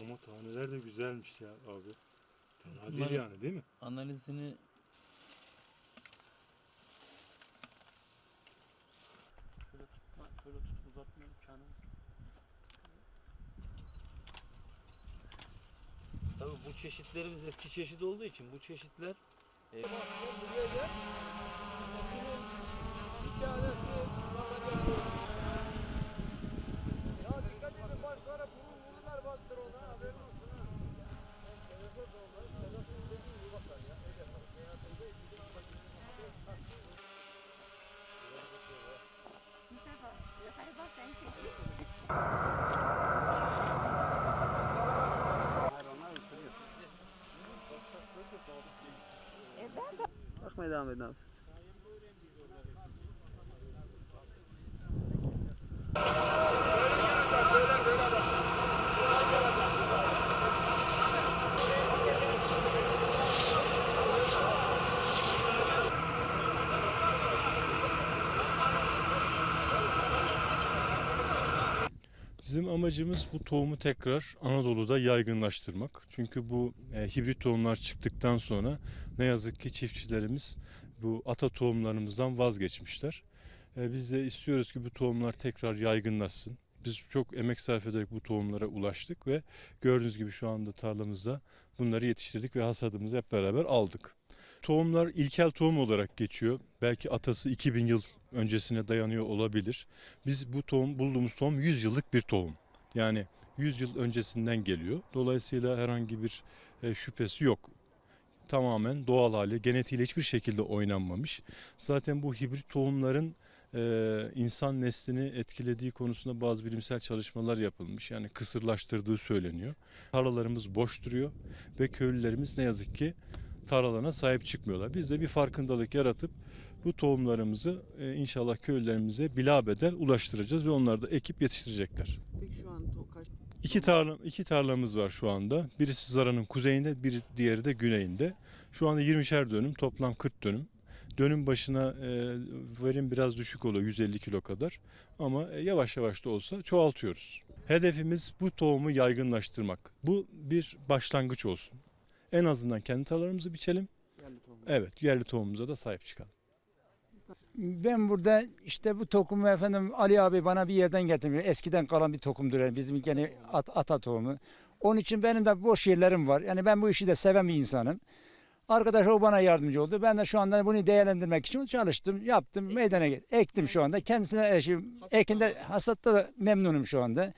Ama taneler de güzelmiş ya abi. Fena değil Bunları- yani değil mi? Analizini şöyle tutma, şöyle tutup uzatma imkanımız. Tabii bu çeşitlerimiz eski çeşit olduğu için bu çeşitler e, E ben de Bakmaya Bizim amacımız bu tohumu tekrar Anadolu'da yaygınlaştırmak. Çünkü bu e, hibrit tohumlar çıktıktan sonra ne yazık ki çiftçilerimiz bu ata tohumlarımızdan vazgeçmişler. E, biz de istiyoruz ki bu tohumlar tekrar yaygınlaşsın. Biz çok emek sarf ederek bu tohumlara ulaştık ve gördüğünüz gibi şu anda tarlamızda bunları yetiştirdik ve hasadımızı hep beraber aldık. Tohumlar ilkel tohum olarak geçiyor. Belki atası 2000 yıl öncesine dayanıyor olabilir. Biz bu tohum bulduğumuz tohum 100 yıllık bir tohum. Yani 100 yıl öncesinden geliyor. Dolayısıyla herhangi bir e, şüphesi yok. Tamamen doğal hali, genetiğiyle hiçbir şekilde oynanmamış. Zaten bu hibrit tohumların e, insan neslini etkilediği konusunda bazı bilimsel çalışmalar yapılmış. Yani kısırlaştırdığı söyleniyor. Tarlalarımız boş duruyor ve köylülerimiz ne yazık ki tarlalarına sahip çıkmıyorlar. Biz de bir farkındalık yaratıp bu tohumlarımızı e, inşallah köylülerimize bilabedel ulaştıracağız ve onlar da ekip yetiştirecekler. Peki şu an to- kaç İki tarla iki tarlamız var şu anda. Birisi Zara'nın kuzeyinde, biri diğeri de güneyinde. Şu anda 20'şer dönüm, toplam 40 dönüm. Dönüm başına e, verim biraz düşük oluyor 150 kilo kadar ama e, yavaş yavaş da olsa çoğaltıyoruz. Hedefimiz bu tohumu yaygınlaştırmak. Bu bir başlangıç olsun. En azından kendi tarlalarımızı biçelim. yerli tohum? Evet, yerli tohumumuza da sahip çıkalım. Ben burada işte bu tokumu efendim Ali abi bana bir yerden getirmiyor. Eskiden kalan bir tokumdur yani bizim gene at, ata tohumu. Onun için benim de boş yerlerim var. Yani ben bu işi de seven bir insanım. Arkadaş o bana yardımcı oldu. Ben de şu anda bunu değerlendirmek için çalıştım, yaptım, meydana get- ektim şu anda. Kendisine eşim, ekinde, hasatta da memnunum şu anda.